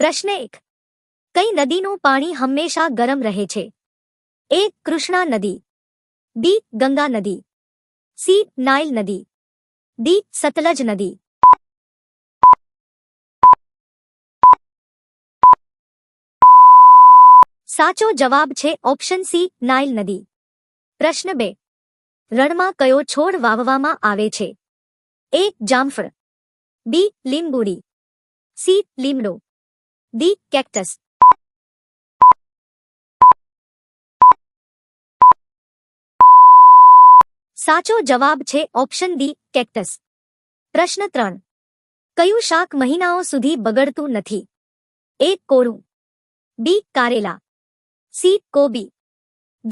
પ્રશ્ન એક કઈ નદીનું પાણી હંમેશા ગરમ રહે છે એ કૃષ્ણા નદી બી ગંગા નદી સી નાઇલ નદી ડી સતલજ નદી સાચો જવાબ છે ઓપ્શન સી નાઇલ નદી પ્રશ્ન બે રણમાં કયો છોડ વાવવામાં આવે છે એ જામફળ બી લીંબુડી સી લીમડો the cactus साचो जवाब छे ऑप्शन डी कैक्टस प्रश्न त्रन क्यू शाक महीनाओ सुधी बगड़त नहीं एक कोरू बी कारेला सी कोबी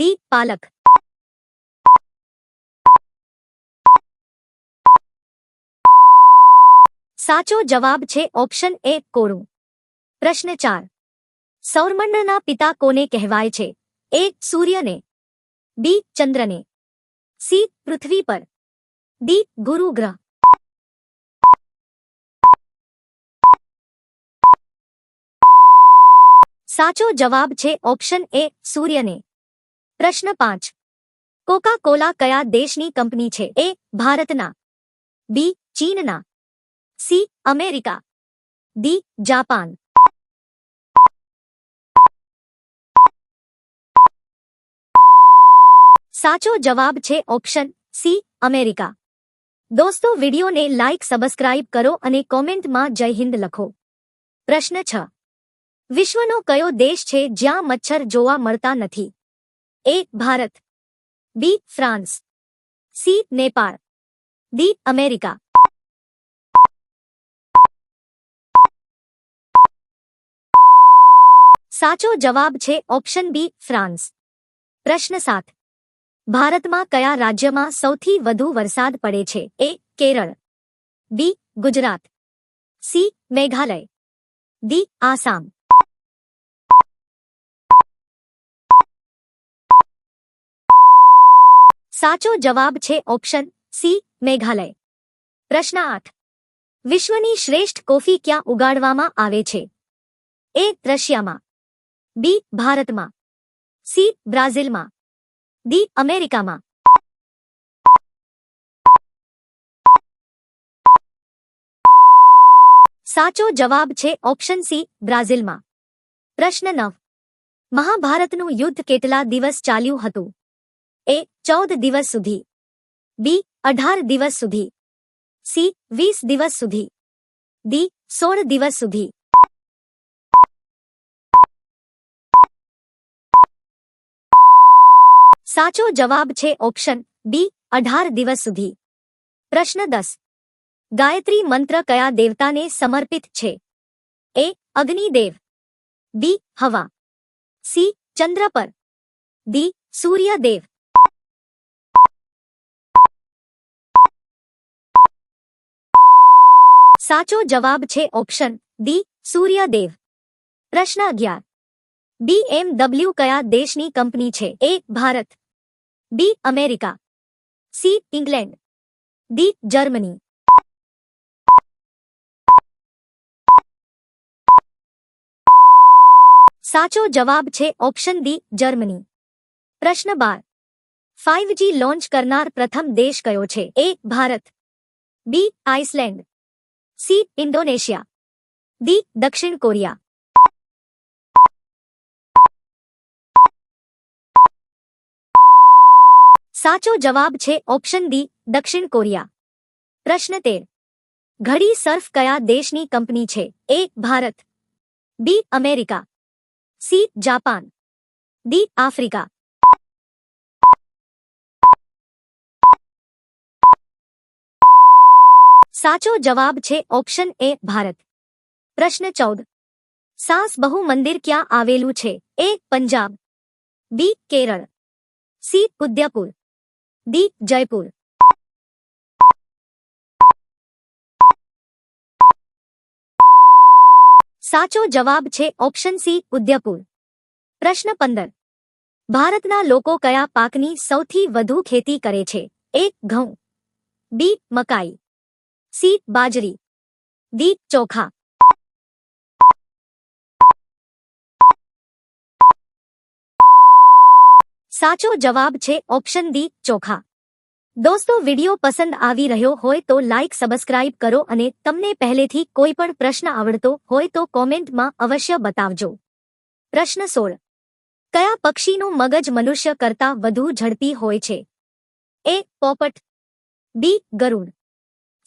डी पालक साचो जवाब छे ऑप्शन ए कोरू प्रश्न चार सौरमंडल पिता को कहवाय छे ए सूर्य ने बी चंद्र ने सी पृथ्वी पर डी गुरु ग्रह साचो जवाब छे ऑप्शन ए सूर्य ने प्रश्न पांच कोका कोला कया देशनी कंपनी छे ए भारतना बी चीन चीनना सी अमेरिका डी जापान साचो जवाब छे ऑप्शन सी अमेरिका दोस्तों वीडियो ने लाइक सब्सक्राइब करो अने कमेंट में जय हिंद लखो प्रश्न छ विश्व विश्वनो कयो देश छे ज्या मच्छर जोवा मरता नथी A Bharat B France C Nepal D America साचो जवाब छे ऑप्शन बी फ्रांस प्रश्न सात ભારતમાં કયા રાજ્યમાં સૌથી વધુ વરસાદ પડે છે A Kerala B Gujarat C Meghalaya D Assam સાચો જવાબ છે ઓપ્શન સી મેઘાલય પ્રશ્ન આઠ વિશ્વની શ્રેષ્ઠ કોફી ક્યાં ઉગાડવામાં આવે છે એ રશિયામાં બી ભારતમાં સી બ્રાઝિલમાં દી અમેરિકામાં સાચો જવાબ છે ઓપ્શન સી બ્રાઝિલમાં પ્રશ્ન નવ મહાભારતનું યુદ્ધ કેટલા દિવસ ચાલ્યું હતું એ ચૌદ દિવસ સુધી બી અઢાર દિવસ સુધી સી વીસ દિવસ સુધી દી સોળ દિવસ સુધી साचो जवाब छे ऑप्शन बी अठार दिवस सुधी प्रश्न दस गायत्री मंत्र कया देवता ने समर्पित छे ए अग्निदेव बी हवा सी चंद्र पर डी सूर्य देव साचो जवाब छे ऑप्शन डी सूर्य देव प्रश्न अग्यार बी एमडब्ल्यू कया देश कंपनी छे A Bharat B America C England D Germany साचो जवाब छे ऑप्शन डी जर्मनी प्रश्न बार फाइव जी लॉन्च करना प्रथम देश कयो छे A Bharat B Iceland C Indonesia D दक्षिण कोरिया साचो जवाब छे ऑप्शन डी दक्षिण कोरिया प्रश्न तेर घड़ी सर्फ कया देशनी कंपनी छे A Bharat B America C Japan D Africa साचो जवाब छे ऑप्शन ए भारत प्रश्न चौदह सास बहु मंदिर क्या आवेलू छे A Punjab B Kerala C Udaipur D Jaipur साचो जवाब छे ऑप्शन सी उदयपुर प्रश्न पंदर भारतना लोको कया पाकनी सौथी वधु खेती करे छे एक घऊ बी मकाई सी बाजरी दी चोखा સાચો જવાબ છે ઓપ્શન ડી ચોખા દોસ્તો વિડીયો પસંદ આવી રહ્યો હોય તો લાઇક સબસ્ક્રાઇબ કરો અને તમને પહેલેથી કોઈ પણ પ્રશ્ન આવડતો હોય તો કોમેન્ટમાં અવશ્ય બતાવજો પ્રશ્ન સોળ કયા પક્ષીનું મગજ મનુષ્ય કરતા વધુ ઝડપી હોય છે એ પોપટ બી ગરુડ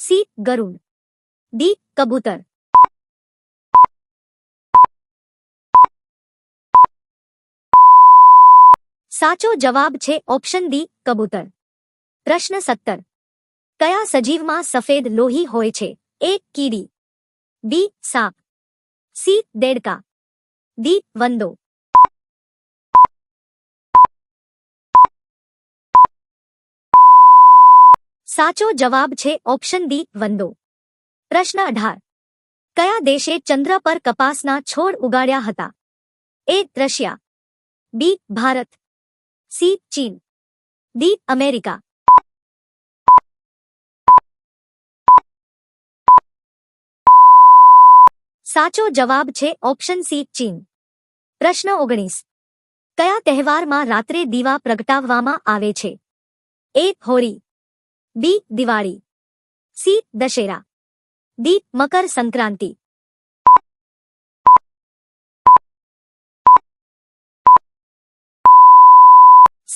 સી ગરુડ ડી કબૂતર સાચો જવાબ છે ઓપ્શન D કબૂતર પ્રશ્ન 17 કયા સજીવમાં સફેદ લોહી હોય છે A કીડી B સાપ C દેડકા D વંદો સાચો જવાબ છે ઓપ્શન D વંદો પ્રશ્ન 18 કયા દેશે ચંદ્ર પર કપાસના છોડ ઉગાડ્યા હતા A દ્રશ્યા B Bharat C China D America સાચો જવાબ છે ઓપ્શન સી ચીન પ્રશ્ન ઓગણીસ કયા તહેવારમાં રાત્રે દીવા પ્રગટાવવામાં આવે છે A Holi B Diwali C Dussehra D Makar Sankranti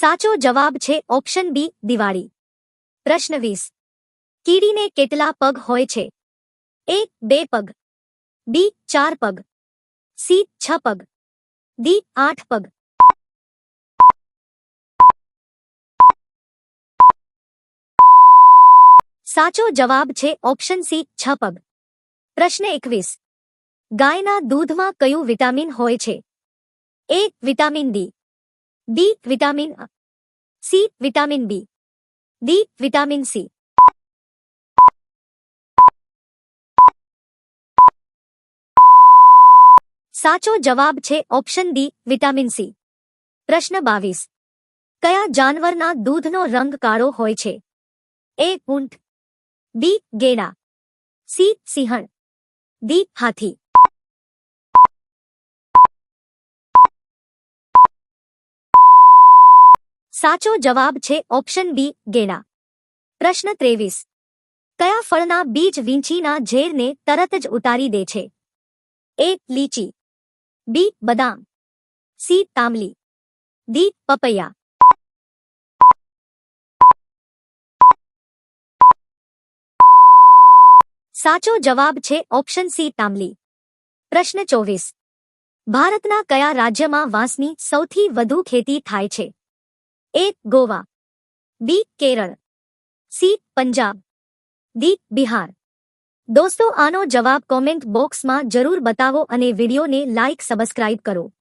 સાચો જવાબ છે ઓપ્શન બી દિવાળી પ્રશ્ન વીસ કીડીને કેટલા પગ હોય છે એ બે પગ બી ચાર પગ સી છ પગ ડી આઠ પગ સાચો જવાબ છે ઓપ્શન સી છ પગ પ્રશ્ન એકવીસ ગાયના દૂધમાં કયું વિટામિન હોય છે A vitamin D B vitamin C vitamin B D vitamin C સાચો જવાબ છે ઓપ્શન ડી વિટામિન સી પ્રશ્ન બાવીસ કયા જાનવરના દૂધનો રંગ કાળો હોય છે એ ઊંટ બી ગેડા સી સિંહણ ડી હાથી સાચો જવાબ છે ઓપ્શન બી ગેડા પ્રશ્ન ત્રેવીસ કયા ફળના બીજ વીંછીના ઝેરને તરત જ ઉતારી દે છે એ લીચી બી બદામ સી તાંબલી દી પપૈયા સાચો જવાબ છે ઓપ્શન સી તાંબલી પ્રશ્ન ચોવીસ ભારતના કયા રાજ્યમાં વાંસની સૌથી વધુ ખેતી થાય છે एक Goa B Kerala C Punjab D Bihar दोस्तों आनो जवाब कमेंट बॉक्स में जरूर बताओ अने वीडियो ने लाइक सब्सक्राइब करो